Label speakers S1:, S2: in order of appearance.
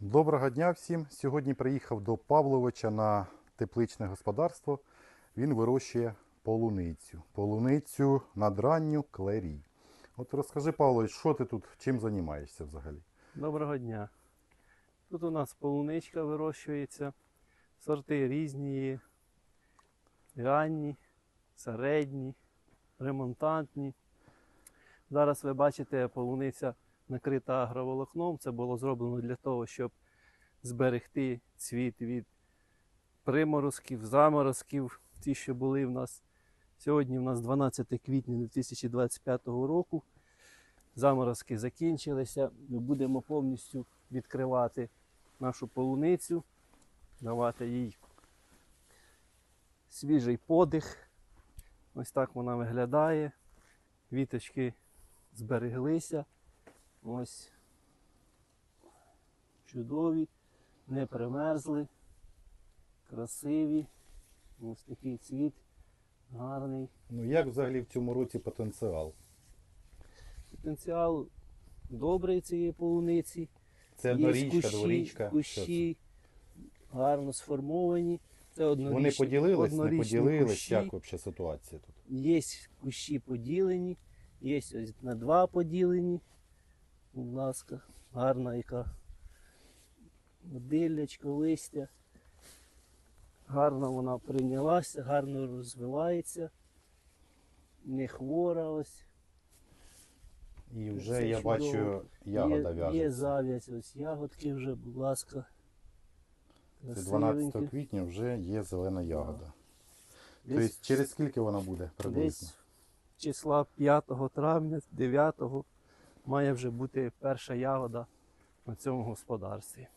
S1: Доброго дня всім. Сьогодні приїхав до Павловича на тепличне господарство. Він вирощує полуницю. Полуницю надранню клері. От розкажи, Павлович, що ти тут чим займаєшся взагалі?
S2: Доброго дня. Тут у нас полуничка вирощується, сорти різні є, ранні, середні, ремонтантні. Зараз ви бачите, полуниця накрита агроволокном. Це було зроблено для того, щоб зберегти цвіт від приморозків, заморозків, ті, що були в нас. Сьогодні в нас 12 квітня 2025 року. Заморозки закінчилися. Ми будемо повністю відкривати нашу полуницю, давати їй свіжий подих. Ось так вона виглядає. Віточки збереглися. Ось чудові, не примерзли, красиві. Ось такий цвіт гарний.
S1: Ну як взагалі в цьому році потенціал?
S2: Потенціал добрий цієї полуниці.
S1: Це однорічка, дворічка.
S2: Кущі гарно сформовані. Це однорічні,
S1: Вони поділились, не поділились. Як взагалі ситуація тут?
S2: Є кущі поділені, є ось на два поділені. Будь ласка, гарна яка диллячка, листя. Гарно вона прийнялася, гарно розвивається. Не хвора ось.
S1: І вже
S2: Це
S1: я
S2: чудово.
S1: бачу, ягода
S2: є, є
S1: в'яжеться.
S2: зав'язь, ось ягодки вже, будь ласка.
S1: Це 12 квітня вже є зелена ягода. Тобто через скільки вона буде приблизно?
S2: десь числа 5 травня, 9 має вже бути перша ягода на цьому господарстві.